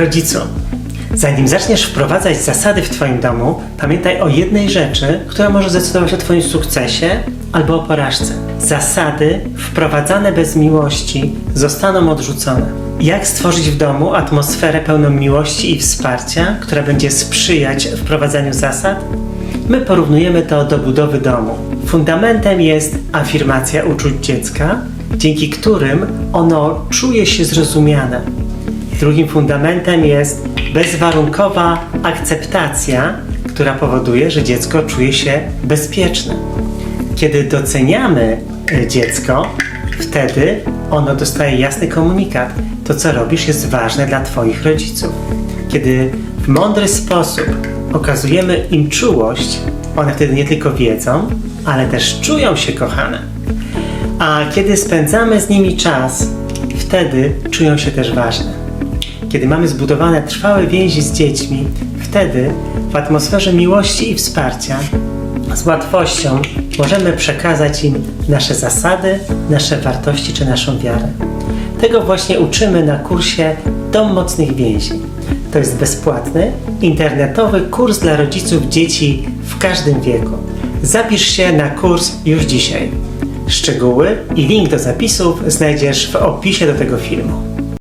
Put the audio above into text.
Rodzicu, zanim zaczniesz wprowadzać zasady w Twoim domu, pamiętaj o jednej rzeczy, która może zdecydować o Twoim sukcesie albo o porażce. Zasady wprowadzane bez miłości zostaną odrzucone. Jak stworzyć w domu atmosferę pełną miłości i wsparcia, która będzie sprzyjać wprowadzaniu zasad? My porównujemy to do budowy domu. Fundamentem jest afirmacja uczuć dziecka, dzięki którym ono czuje się zrozumiane. Drugim fundamentem jest bezwarunkowa akceptacja, która powoduje, że dziecko czuje się bezpieczne. Kiedy doceniamy e, dziecko, wtedy ono dostaje jasny komunikat. To, co robisz, jest ważne dla Twoich rodziców. Kiedy w mądry sposób okazujemy im czułość, one wtedy nie tylko wiedzą, ale też czują się kochane. A kiedy spędzamy z nimi czas, wtedy czują się też ważne. Kiedy mamy zbudowane trwałe więzi z dziećmi, wtedy w atmosferze miłości i wsparcia z łatwością możemy przekazać im nasze zasady, nasze wartości czy naszą wiarę. Tego właśnie uczymy na kursie Dom Mocnych Więzi. To jest bezpłatny, internetowy kurs dla rodziców dzieci w każdym wieku. Zapisz się na kurs już dzisiaj. Szczegóły i link do zapisów znajdziesz w opisie do tego filmu.